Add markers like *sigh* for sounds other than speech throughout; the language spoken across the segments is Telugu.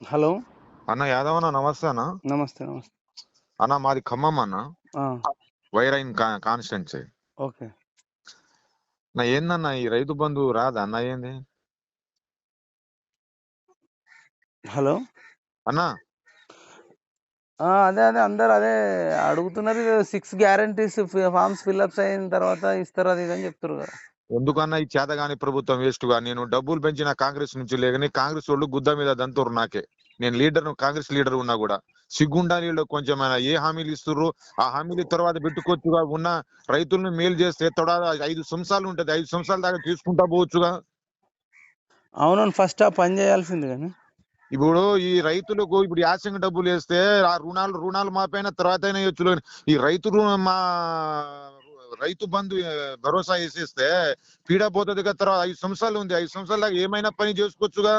హలో. అన్న యాదవ్ అన్న నమస్తే అన్న. నమస్తే నమస్తే. అన్న మాది ఖమ్మం అన్న. వైరైన్ కాన్స్టెన్సీ. ఓకే. నా ఏందన్న ఈ రైతు బంధు రాదా అన్న ఏంది? హలో. అన్న. అదే అదే అందరు అదే అడుగుతున్నారు. సిక్స్ గ్యారంటీస్ ఫార్మ్స్ ఫిల్అప్స్ అయిన తర్వాత ఇస్తారు అది ఇది అని చెప్తారు కదా. ఎందుకన్నా ఈ చేతగాని ప్రభుత్వం వేస్ట్గా నేను డబ్బులు పెంచిన కాంగ్రెస్ నుంచి లేకని కాంగ్రెస్ వాళ్ళు గుద్ద మీద దంతురు నాకే. నేను లీడర్ కాంగ్రెస్ లీడర్ ఉన్నా కూడా. సిగ్గుండా వీళ్ళు కొంచెం ఏ హామీలు ఇస్తుర్రు? ఆ హామీలు తర్వాత పెట్టుకోవచ్చుగా? ఉన్న రైతులను మేలు చేస్తే తొడా ఐదు సంవత్సరాలు ఉంటది. ఐదు సంవత్సరాల దాకా తీసుకుంటా పోవచ్చుగా? అవును ఫస్ట్ ఆ పని చేయాల్సింది కానీ. ఇప్పుడు ఈ రైతులకు ఇప్పుడు యాసంగి డబ్బులు వేస్తే ఆ రుణాలు రుణాలు మాపైన తర్వాత అయినా ఈ రైతు మా రైతు బంధు భరోసా వేసేస్తే పీడ పోతుంది కదా తర్వాత ఐదు సంవత్సరాలు ఉంది. ఐదు సంవత్సరాల దాకా ఏమైనా పని చేసుకోవచ్చుగా?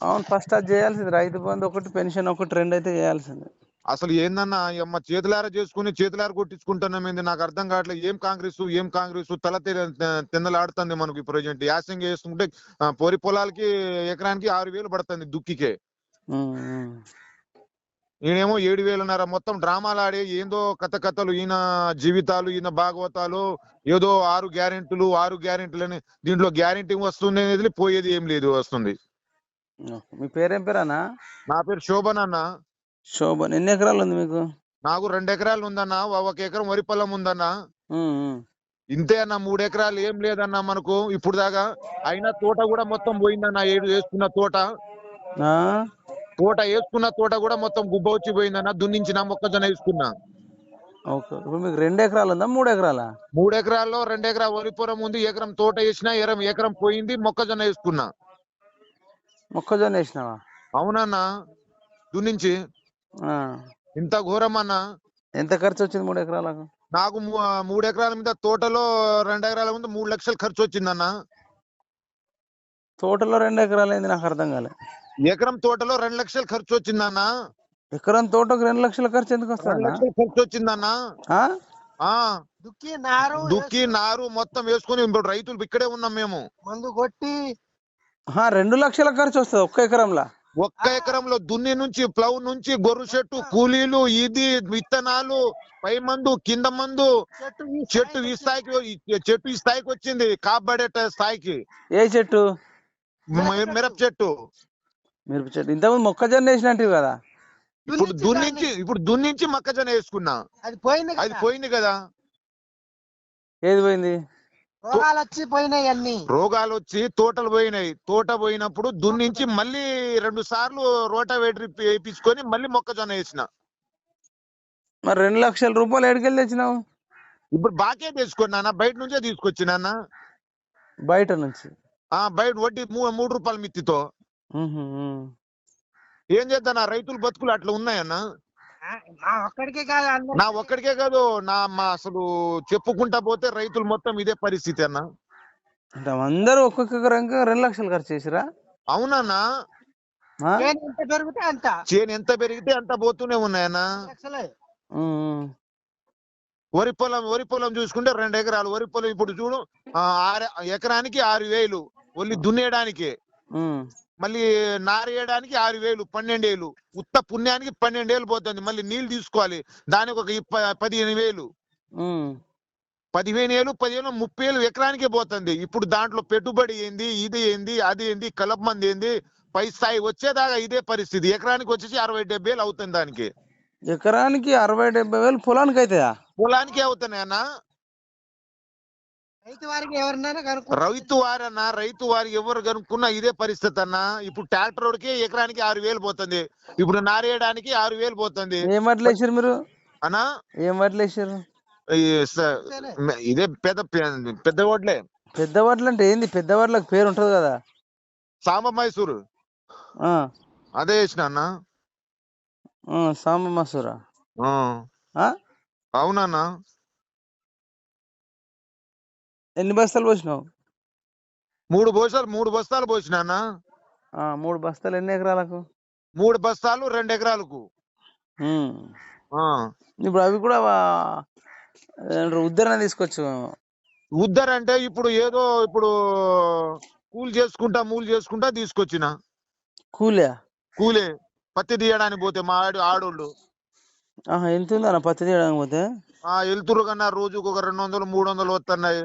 అవును ఫస్ట్ అది చేయాల్సింది. రైతు బంధు ఒకటి పెన్షన్ ఒకటి రెండు అయితే చేయాల్సింది. అసలు ఏందన్నా అమ్మ చేతులారా చేసుకుని చేతులారా కొట్టించుకుంటున్నాం ఏంది? నాకు అర్థం కావట్లేదు ఏం కాంగ్రెస్ ఏం కాంగ్రెస్? తల తిందలాడుతుంది మనకు ప్రజెంట్. యాసంగి వేసుకుంటే ఆ, పొరి పొలాలకి ఎకరానికి ఆరు వేలు పడుతుంది దుక్కికే. ఈయనేమో ఏడు వేలున్నర మొత్తం డ్రామాలు ఆడి ఏందో కథ కథలు ఈయన జీవితాలు ఈయన భాగవతాలు ఏదో ఆరు గ్యారెంటీలు ఆరు గ్యారెంటీలు అని దీంట్లో గ్యారెంటీ వస్తుంది అనేది పోయేది ఏం లేదు వస్తుంది. మీ పేరేం పేరానా నా పేరు శోభన్ అన్న. శోభన్ ఎన్ని ఎకరాలు ఉంది మీకు? నాకు రెండు ఎకరాలు ఉందన్న ఒక ఎకరం వరి పొలం ఉందన్న. ఇంతే అన్న మూడు ఎకరాలు ఏం లేదన్న మనకు ఇప్పుడు దాకా అయినా తోట కూడా మొత్తం పోయిందన్న ఏడు వేసుకున్న తోట. తోట వేసుకున్న తోట కూడా మొత్తం గుబ్బ వచ్చి పోయిందన్న దున్నించిన మొక్కజొన్న వేసుకున్నా. ఓకే ఇప్పుడు మీకు రెండు ఎకరాలు ఉందా మూడు ఎకరాలా? మూడు ఎకరాల్లో రెండు ఎకరాల వరి పొలం ఉంది ఎకరం తోట వేసినా ఎకరం ఎకరం పోయింది మొక్కజొన్న వేసుకున్నా. మొక్కజొన్న వేసినావా? అవునన్నా దున్నించి. ఆ. ఇంత ఘోరం అన్న ఎంత ఖర్చు వచ్చింది మూడు ఎకరాలకు? నాకు మూ- మూడు ఎకరాల మీద తోటలో రెండు ఎకరాల ముందు మూడు లక్షలు ఖర్చు వచ్చిందన్న. తోటలో రెండు ఎకరాలు అయింది నాకు అర్థం కాలే. ఎకరం తోటలో రెండు లక్షలు ఖర్చు వచ్చిందన్న? ఎకరం తోటకు రెండు లక్షల ఖర్చు ఎందుకు రెండు వస్తుందా లక్షలు ఖర్చు వచ్చిందన్న? ఆ? దుక్కి నారు దుక్కి నారు మొత్తం వేసుకుని ఇప్పుడు రైతులు ఇక్కడే ఉన్నాం మేము. మందు కొట్టి రెండు లక్షల ఖర్చు వస్తుంది ఒక్క ఎకరంలా. ఒక్క ఎకరంలో దున్ని నుంచి ప్లవ్ నుంచి గొర్రు చెట్టు కూలీలు ఇది విత్తనాలు పై మందు కింద మందు చెట్టు ఈ చెట్టు ఈ స్థాయికి ఈ చెట్టు ఈ స్థాయికి వచ్చింది కాపాడే స్థాయికి. ఏ చెట్టు? మిరప చెట్టు. మిరప చెట్టు ఇంతకుముందు మొక్కజొన్న వేసినట్టు కదా. ఇప్పుడు దున్నించి ఇప్పుడు దున్నించి మొక్కజొన్న వేసుకున్నా. అది పోయింది అది. పోయింది కదా. ఏది పోయింది? రోగాలు వచ్చి పోయినాయి అన్ని. రోగాలు వచ్చి తోటలు పోయినాయి. తోట పోయినప్పుడు దున్నించి మళ్ళీ రెండు సార్లు రోటావేటర్ వేయించుకొని మళ్ళీ మొక్కజొన్న వేసిన. మరి రెండు లక్షల రూపాయలు ఎడికెళ్ళి తెచ్చినావు? ఇప్పుడు బాకే తెచ్చుకున్నా బయట నుంచే తీసుకొచ్చినా బయట నుంచి. ఆ బయట వడ్డీ మూ- మూడు రూపాయల మిత్తితో. ఉహు. ఏం చేద్దాం? రైతుల బతుకులు అట్లా ఉన్నాయన్న? ఆ, నా ఒక్కడికే కాదు అందరికీ. నా ఒక్కడికే కాదు నా మా అసలు చెప్పుకుంటా పోతే రైతులు మొత్తం ఇదే పరిస్థితి అన్న. అంటే అందరూ ఒక్కొక్క ఎకరానికి రెండు లక్షలు ఖర్చు చేసిరా? అవునన్నా. ఆ? చేను ఎంత పెరిగితే అంత. చేను ఎంత పెరిగితే అంత పోతూనే ఉన్నాయన్న. లక్షలే. ఉమ్, ఉమ్. వరి పొలం వరి పొలం చూసుకుంటే రెండు ఎకరాలు. వరి పొలం ఇప్పుడు చూడు ఆ, ఆరు ఎకరానికి ఆరు వేలు. ఒళ్ళి దున్నేయడానికి. ఉమ్. మళ్ళీ నారేయడానికి ఆరు వేలు పన్నెండేలు. ఉత్త పుణ్యానికి పన్నెండేలు పోతుంది. మళ్ళీ నీళ్ళు తీసుకోవాలి. దానికి ఒక పదిహేను వేలు. పదిహేను ఏళ్ళు పదిహేను ముప్పై ఏళ్ళు ఎకరానికే పోతుంది. ఇప్పుడు దాంట్లో పెట్టుబడి ఏంది ఇది ఏంది అది ఏంది కలప మంది ఏంది పై స్థాయి వచ్చేదాకా ఇదే పరిస్థితి. ఎకరానికి వచ్చేసి అరవై డెబ్బై వేలు అవుతుంది దానికి. ఎకరానికి అరవై డెబ్బై వేలు పొలానికి అవుతాయా పొలానికే అవుతున్నాయి అన్న. రైతు వారికి ఎవరినైనా కనుక్కో రైతు వారన్నా రైతు వారి ఎవరు కనుక్కున్నా ఇదే పరిస్థితి అన్న ఇప్పుడు ట్రాక్టర్ వాడికి ఎకరానికి ఆరు వేలు పోతుంది. ఇప్పుడు నారేయడానికి ఆరు వేలు పోతుంది. ఏం మీరు? అన్నా? ఏం ఇదే పెద్ద పెద్ద ఓట్లే పెద్ద వడ్లు అంటే ఏంది? పెద్ద వడ్లకు పేరు ఉంటది కదా. సాంబ మైసూరు. ఆ, అదే వేసిన అన్న? ఆ, సాంబ మసూరా? ఆ. ఆ? అవునన్నా ఎన్ని బస్తాలు పోసినావు? మూడు బోసాలు మూడు బస్తాలు పోసిన ఆ, మూడు బస్తాలు ఎన్ని ఎకరాలకు? మూడు బస్తాలు రెండు ఎకరాలకు. ఉమ్. ఆ. ఇప్పుడు అవి కూడా వా- ఏమంటారు, ఉద్ధరణ తీసుకోవచ్చు ఉద్దర్ అంటే ఇప్పుడు ఏదో ఇప్పుడు కూల్ చేసుకుంటా మూలు చేసుకుంటా తీసుకొచ్చిన. కూలే? కూలే. పత్తి తీయడానికి పోతే మా ఆడు ఆడోళ్ళు. ఉందన్న పత్తి తీయడానికి పోతే? ఆ వెళ్తురు కన్నా రోజుకు ఒక రెండు వందలు మూడు వందలు వస్తున్నాయి.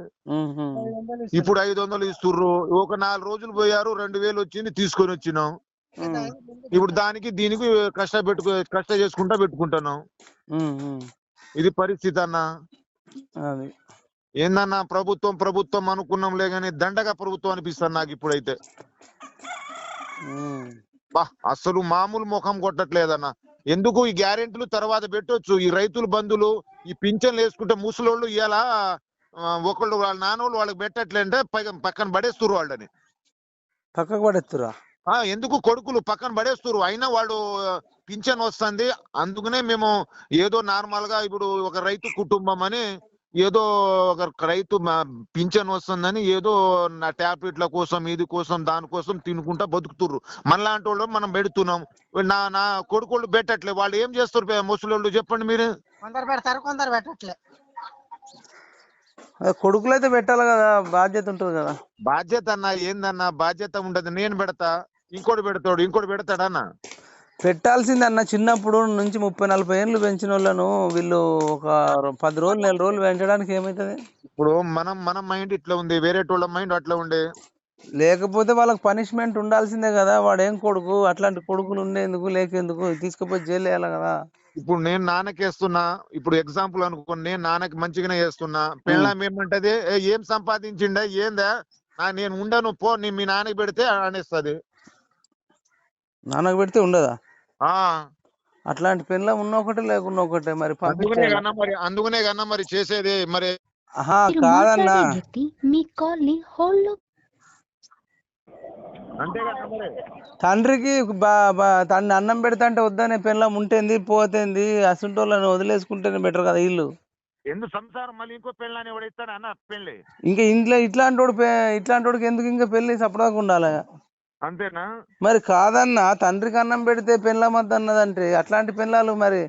ఇప్పుడు ఐదు వందలు ఇస్తుర్రు. ఒక నాలుగు రోజులు పోయారు రెండు వేలు వచ్చింది తీసుకొని వచ్చినాం. ఇప్పుడు దానికి దీనికి కష్ట పెట్టుకు కష్ట చేసుకుంటా పెట్టుకుంటున్నాం. ఇది పరిస్థితి అన్న. ఏందన్నా ప్రభుత్వం ప్రభుత్వం అనుకున్నాంలే గానీ దండగా ప్రభుత్వం అనిపిస్తుంది నాకు ఇప్పుడైతే. బా అసలు మామూలు ముఖం కొట్టట్లేదన్న. ఎందుకు ఈ గ్యారెంటీలు తర్వాత పెట్టొచ్చు? ఈ రైతుల బంధులు ఈ పింఛన్లు వేసుకుంటే ముసలోళ్ళు ఇలా ఒకళ్ళు వాళ్ళ నాన్నోళ్ళు వాళ్ళకి పెట్టట్లేంటే పక్కన పడేస్తురు వాళ్ళని. పక్కకు పడేస్తురా ఎందుకు కొడుకులు పక్కన పడేస్తురు అయినా వాళ్ళు పింఛన్ వస్తుంది. అందుకనే మేము ఏదో నార్మల్గా ఇప్పుడు ఒక రైతు కుటుంబం అని ఏదో ఒక రైతు పింఛన్ వస్తుందని ఏదో నా టాబ్లెట్ల కోసం ఇది కోసం దానికోసం తినుకుంటా బతుకుతుర్రు. మనలాంటి వాళ్ళు మనం పెడుతున్నాం. నా నా కొడుకుళ్ళు పెట్టట్లే. వాళ్ళు ఏం చేస్తారు ముసలోళ్ళు చెప్పండి మీరు? కొందరు పెడతారు కొందరు పెట్టట్లే. కొడుకులైతే పెట్టాలి కదా బాధ్యత ఉంటుంది కదా. బాధ్యత అన్న ఏందన్నా బాధ్యత ఉండదు. నేను పెడతా ఇంకోటి పెడతాడు ఇంకోటి పెడతాడన్నా. పెట్టాల్సింది అన్న చిన్నప్పుడు నుంచి ముప్పై నలభై ఏళ్ళు పెంచిన వాళ్ళను వీళ్ళు ఒక పది రోజులు నెల రోజులు పెంచడానికి ఏమవుతుంది ఇప్పుడు మనం మన మైండ్ ఇట్లా ఉంది వేరే వాళ్ళ మైండ్ అట్లా ఉండే. లేకపోతే వాళ్ళకి పనిష్మెంట్ ఉండాల్సిందే కదా వాడు ఏం కొడుకు అట్లాంటి కొడుకులు ఉండేందుకు లేకేందుకు తీసుకుపోయి జైలు వేయాలి కదా. ఇప్పుడు నేను నాన్నకేస్తున్నా ఇప్పుడు ఎగ్జాంపుల్ అనుకోండి నేను నాన్నకి మంచిగానే చేస్తున్నా పెళ్ళాం ఏమంటది? "ఏ, సంపాదించిండే ఏందా? నేను ఉండను పో నీ మీ నాన్నకి పెడితే అనేస్తుంది. నాన్నకు పెడితే ఉండదా? అట్లాంటి పెళ్ళ ఉన్న ఒకటే లేకున్నా ఒకటే మరి అందుకనే కన్నా మరి అందుకనే కన్నా మరి చేసేది మరి. ఆహా కాదన్నా. మీ కాల్ని హోల్డ్ తండ్రికి బా- బా- తండ్రి అన్నం పెడతాంటే వద్దనే పెళ్ళం ఉంటేంది పోతేంది అసంటోళ్ళని వదిలేసుకుంటేనే బెటర్ కదా ఇల్లు. ఎందుకు సంసారం మళ్ళీ ఇంకో ఇస్తాడు అన్న పెళ్ళి ఇంకా ఇంట్లో ఇట్లాంటి వాడు ఇట్లాంటి వాడికి ఎందుకు ఇంకా పెళ్ళి సపడాకు ఉండాలి? అంతేనా? మరి కాదన్నా తండ్రికి అన్నం పెడితే పెళ్ళమద్దు అన్నదంటే అట్లాంటి పిల్లలు మరి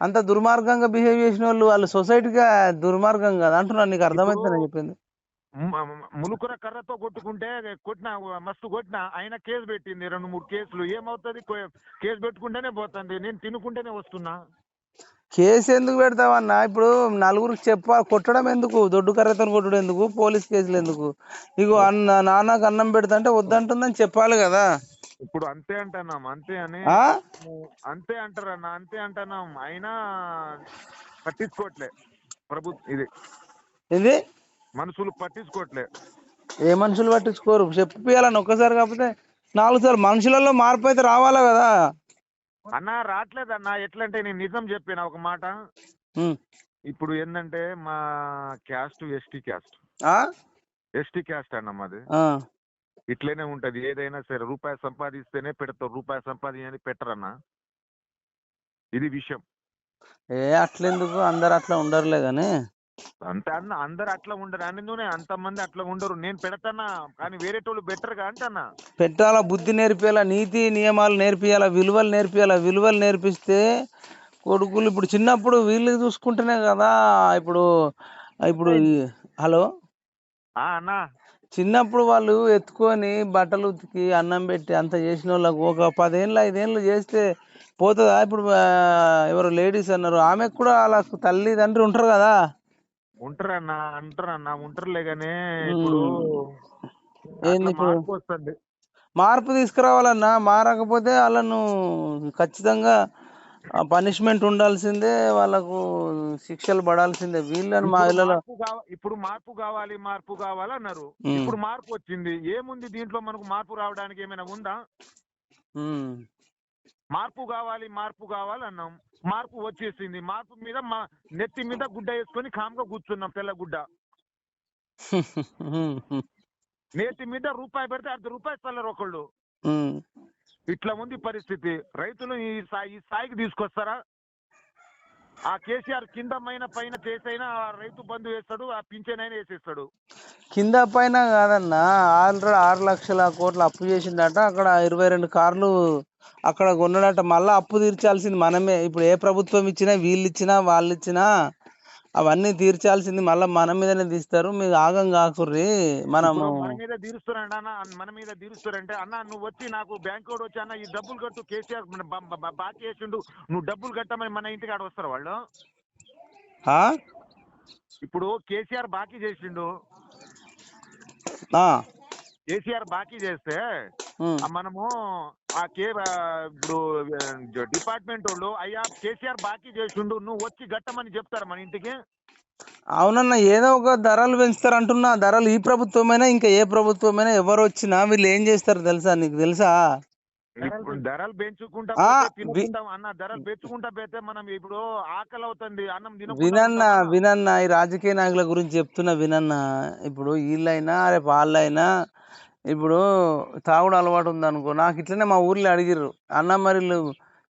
అంత దుర్మార్గంగా బిహేవ్ చేసిన వాళ్ళు వాళ్ళు సొసైటీగా దుర్మార్గం కదా. అంటున్నాను నీకు అర్థమైతే నేను చెప్పింది? ములుకుర కర్రతో కొట్టుకుంటే కొట్టిన మస్తు కొట్టిన ఆయన కేసు పెట్టింది రెండు మూడు కేసులు. ఏమవుతుంది? కేసు పెట్టుకుంటేనే పోతుంది. నేను తినుకుంటేనే వస్తున్నా. కేసు ఎందుకు పెడతావన్నా? ఇప్పుడు నలుగురికి చెప్ప కొట్టడం ఎందుకు? దొడ్డు కర్రతో కొట్టడం ఎందుకు? పోలీస్ కేసులు ఎందుకు? ఇగో అన్న నాన్నకు అన్నం పెడతా అంటే వద్దంటుందని చెప్పాలి కదా. ఇప్పుడు అంతే అంటున్నాం అంతే అని అంతే అంటారన్న అంతే అంటున్నాం. అయినా పట్టించుకోవట్లే ప్రభు ఇది. ఇది మనుషులు పట్టించుకోవట్లే ఏ మనుషులు పట్టించుకోరు? చెప్పియాలని ఒక్కసారి కాకపోతే నాలుగు సార్లు. మనుషులలో మార్పు అయితే రావాలా కదా? అన్న రావట్లేదన్న ఎట్లంటే నేను నిజం చెప్పిన ఒక మాట. ఇప్పుడు ఏంటంటే మా caste ST caste? ST caste అన్న మాది. ఇట్లనే ఉంటది. ఏదైనా సరే రూపాయి సంపాదిస్తేనే పెడతారు. రూపాయి సంపాది అని పెట్టరన్న. ఇది విషయం. ఏ అట్లెందుకు? అందరు అట్లా ఉండరులే కానీ అంతే అన్న అందరు అట్లా ఉండరు. అందులోనే అంతమంది అట్లా ఉండరు. నేను పెడతానా? కానీ వేరేటోళ్ళు బెటర్గా అంటన్నా పెట్టాలా? బుద్ధి నేర్పియాలా? నీతి నియమాలు నేర్పియాలా? విలువలు నేర్పియాలా? విలువలు నేర్పిస్తే కొడుకులు ఇప్పుడు చిన్నప్పుడు వీళ్ళు చూసుకుంటేనే కదా ఇప్పుడు ఇప్పుడు ఈ- హలో? ఆ అన్నా. చిన్నప్పుడు వాళ్ళు ఎత్తుకొని బట్టలు ఉతికి అన్నం పెట్టి అంత చేసిన వాళ్ళకు ఒక పదేళ్ళు ఐదేళ్ళు చేస్తే పోతుందా? ఇప్పుడు ఆ, ఎవరు లేడీస్ అన్నారు. ఆమెకు కూడా వాళ్ళ తల్లి తండ్రి ఉంటారు కదా. ఉంటారన్న అంటారన్న ఉంటారులే గానీ ఇప్పుడు ఏంది అట్లా ఇప్పుడు? మార్పు వస్తుంది మార్పు తీసుకురావాలన్నా మారకపోతే వాళ్ళను ఖచ్చితంగా పనిష్మెంట్ ఉండాల్సిందే వాళ్ళకు శిక్షలు పడాల్సిందే వీళ్ళని మా ఇప్పుడు ఇళ్ళలో మార్పు కావ- ఇప్పుడు మార్పు కావాలి మార్పు కావాలి అన్నారు ఉమ్. ఇప్పుడు మార్పు వచ్చింది ఏముంది దీంట్లో మనకు మార్పు రావడానికి ఏమైనా ఉందా ఉమ్. మార్పు కావాలి మార్పు కావాలి అన్నాం. మార్పు వచ్చేసింది. మార్పు మీద మా నెత్తి మీద గుడ్డ వేసుకొని కామ్గా కూర్చున్నాం తెల్ల గుడ్డ. *laughs* నేతి మీద రూపాయి పెడితే అర్ధ రూపాయి ఇస్తారు ఒకళ్ళు. ఇట్లా ఉంది పరిస్థితి. రైతులు ఈ స్థాయి ఈ స్థాయికి తీసుకొస్తారా? ఆ కేసీఆర్ కింద పైన పైన చేసైనా ఆ రైతు బంధు వేస్తాడు ఆ పింఛన్ అయినా వేసేస్తాడు. కింద పైన కాదన్నా ఆల్రెడీ ఆరు లక్షల కోట్లు అప్పు చేసిందట అక్కడ ఇరవై రెండు కార్లు అక్కడ కొన్నాడట మళ్ళా అప్పు తీర్చాల్సింది మనమే. ఇప్పుడు ఏ ప్రభుత్వం ఇచ్చినా వీళ్ళు ఇచ్చినా వాళ్ళు ఇచ్చినా అవన్నీ తీర్చాల్సింది మళ్ళీ మన మీదనే తీస్తారు. మీరు ఆగం కాకుర్రి. మనము ఇప్పుడు మన మీద తీరుస్తారంట అన్న. మన మీద తీరుస్తారంటే అన్న నువ్వు వచ్చి నాకు బ్యాంక్ వాడు వచ్చి అన్న ఈ డబ్బులు కట్టు కేసీఆర్ మన బ- బ- బ- బాకీ వేసిండు. నువ్వు డబ్బులు కట్టమని మన ఇంటికి ఆడ వస్తారు వాళ్ళు? ఆ? ఇప్పుడు కేసీఆర్ బాకీ చేసిండు. ఆ, కేసీఆర్ బాకీ చేస్తే మనము ఆ కే ఇప్పుడు డిపార్ట్మెంట్ వాళ్ళు అయ్యా కేసీఆర్ బాకీ చేసిండు నువ్వు వచ్చి గట్టమని చెప్తారు మన ఇంటికి? అవునన్న ఏదో ఒక ధరలు పెంచుతారు అంటున్నా ధరలు ఈ ప్రభుత్వమైనా ఇంకా ఏ ప్రభుత్వమైనా ఎవరు వచ్చినా వీళ్ళు ఏం చేస్తారు తెలుసా నీకు తెలుసా? ధరలు పెంచుకుంటా అన్న ధరలు పెంచుకుంటా పోతే మనం ఇప్పుడు ఆకలి అవుతుంది అన్నం వినన్న. వినన్న ఈ రాజకీయ నాయకుల గురించి చెప్తున్నా వినన్న ఇప్పుడు వీళ్ళైనా రేపు వాళ్ళైనా ఇప్పుడు తాగుడు అలవాటు ఉందనుకో నాకు ఇట్లనే మా ఊర్లో అడిగిర్రు అన్న మరి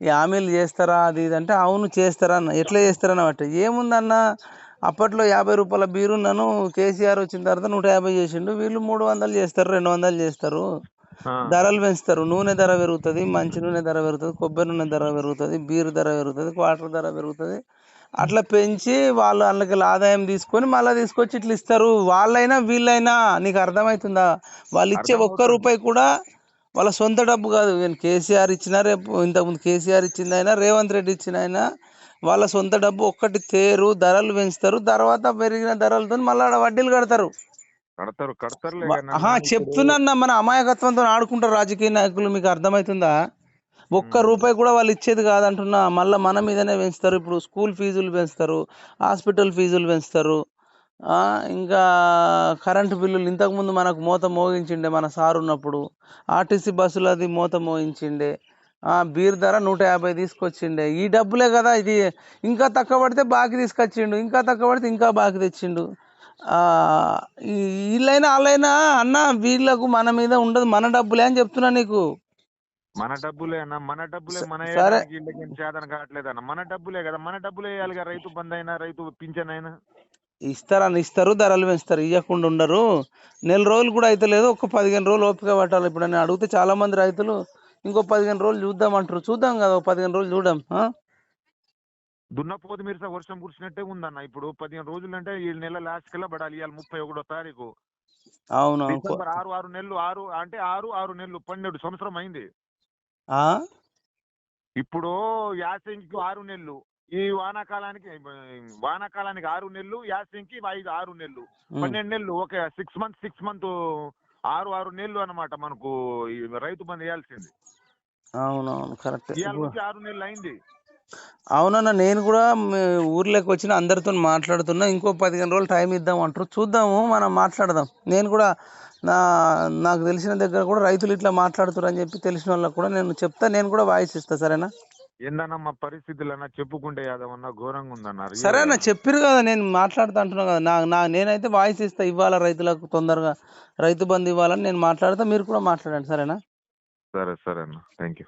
ఈ హామీలు చేస్తారా అది ఇది అంటే అవును చేస్తారా అన్న ఎట్లా చేస్తారన్న బట్టి ఏముందన్న అప్పట్లో యాభై రూపాయల బీరు నన్ను కేసీఆర్ వచ్చిన తర్వాత నూట యాభై చేసిండు వీళ్ళు మూడు వందలు చేస్తారు రెండు వందలు చేస్తారు. ధరలు పెంచుతారు నూనె ధర పెరుగుతుంది మంచి నూనె ధర పెరుగుతుంది కొబ్బరి నూనె ధర పెరుగుతుంది బీరు ధర పెరుగుతుంది క్వార్టర్ ధర పెరుగుతుంది అట్లా పెంచి వాళ్ళు వాళ్ళకి ఆదాయం తీసుకొని మళ్ళీ తీసుకొచ్చి ఇట్లా ఇస్తారు. వాళ్ళైనా వీళ్ళైనా నీకు అర్థమవుతుందా వాళ్ళు ఇచ్చే ఒక్క. రూపాయి కూడా వాళ్ళ సొంత డబ్బు కాదు. నేను కేసీఆర్ ఇచ్చినా రేపు ఇంతకుముందు కేసీఆర్ ఇచ్చింది అయినా రేవంత్ రెడ్డి ఇచ్చిన అయినా వాళ్ళ సొంత డబ్బు ఒక్కటి తేరు ధరలు పెంచుతారు. తర్వాత పెరిగిన ధరలతో మళ్ళీ ఆడ వడ్డీలు కడతారు. కడతారు ఇప్పుడు చెప్తున్నా మన అమాయకత్వంతో ఆడుకుంటారు రాజకీయ నాయకులు. మీకు అర్థమవుతుందా ఒక్క రూపాయి కూడా వాళ్ళు ఇచ్చేది కాదంటున్నా. మళ్ళీ మన మీదనే పెంచుతారు. ఇప్పుడు స్కూల్ ఫీజులు పెంచుతారు. హాస్పిటల్ ఫీజులు పెంచుతారు. ఇంకా కరెంటు బిల్లులు. ఇంతకుముందు మనకు మూత మోగించిండే మన సార్ ఉన్నప్పుడు. ఆర్టీసీ బస్సులు అది మూత మోగించిండే. బీర్ ధర నూట యాభై తీసుకొచ్చిండే. ఈ డబ్బులే కదా ఇది. ఇంకా తక్కువ పడితే బాకీ తీసుకొచ్చిండు. ఇంకా తక్కువ పడితే ఇంకా బాకీ తెచ్చిండు. వీళ్ళైనా వాళ్ళైనా అన్న వీళ్ళకు మన మీద ఉండదు. మన డబ్బులే అని చెప్తున్నా నీకు. మన డబ్బులే అన్న మన డబ్బులే మన వీళ్ళకి చేతన కావట్లేదు అన్న మన డబ్బులే కదా? మన డబ్బులే వేయాలి కదా? రైతు బంధు అయినా రైతు పింఛన్ అయినా ఇస్తారని ఇస్తారు ధరలు పెంచుతారు ఇవ్వకుండా ఉండరు. నెల రోజులు కూడా అయితే లేదు ఒక పదిహేను రోజులు ఓపిక పట్టాలి. ఇప్పుడు నేను అడిగితే చాలా మంది రైతులు ఇంకో పదిహేను రోజులు చూద్దాం అంటారు. చూద్దాం కదా ఒక పదిహేను రోజులు ఆ? దున్నపోతు మీరు వర్షం కురిసినట్టే ఉందన్న. ఇప్పుడు పదిహేను రోజులు అంటే ఈ నెల లాస్ట్ కల్లా పడాలి? ఇవాళ ముప్పై ఒకటో తారీఖు. అవును ఆరు ఆరు నెలలు ఆరు అంటే ఆరు ఆరు నెలలు పన్నెండు సంవత్సరం అయింది? ఇప్పుడు యాసంగికి ఆరు నెలలు. ఈ వానాకాలానికి వానాకాలానికి ఆరు నెలలు యాసంగికి ఐదు ఆరు నెలలు. పన్నెండు నెలలు ఒక సిక్స్ మంత్ సిక్స్ మంత్ ఆరు ఆరు నెలలు అన్నమాట మనకు రైతు బంధు వేయాల్సింది అవునవును. కరెక్ట్. ఆరు నెలలు అయింది. అవునన్న నేను కూడా ఊర్లోకి వచ్చిన అందరితో మాట్లాడుతున్నా. ఇంకో పదిహేను రోజులు టైం ఇద్దాం అంటారు. చూద్దాము మనం మాట్లాడదాం. నేను కూడా నా నాకు తెలిసిన దగ్గర కూడా రైతులు ఇట్లా మాట్లాడుతారు అని చెప్పి తెలిసిన వాళ్ళకి కూడా నేను చెప్తా నేను కూడా వాయిస్ ఇస్తా సరేనా? ఏందన్నా మా పరిస్థితులు అన్న చెప్పుకుంటే యాదవన్నా ఘోరంగా ఉందన్నారు. సరే అన్న చెప్పిరు కదా నేను మాట్లాడుతా అంటున్నా కదా నా నా నేనైతే వాయిస్ ఇస్తా ఇవ్వాలా రైతులకు తొందరగా రైతు బంధు ఇవ్వాలని నేను మాట్లాడతా మీరు కూడా మాట్లాడండి సరేనా? సరే సరే అన్న థ్యాంక్ యూ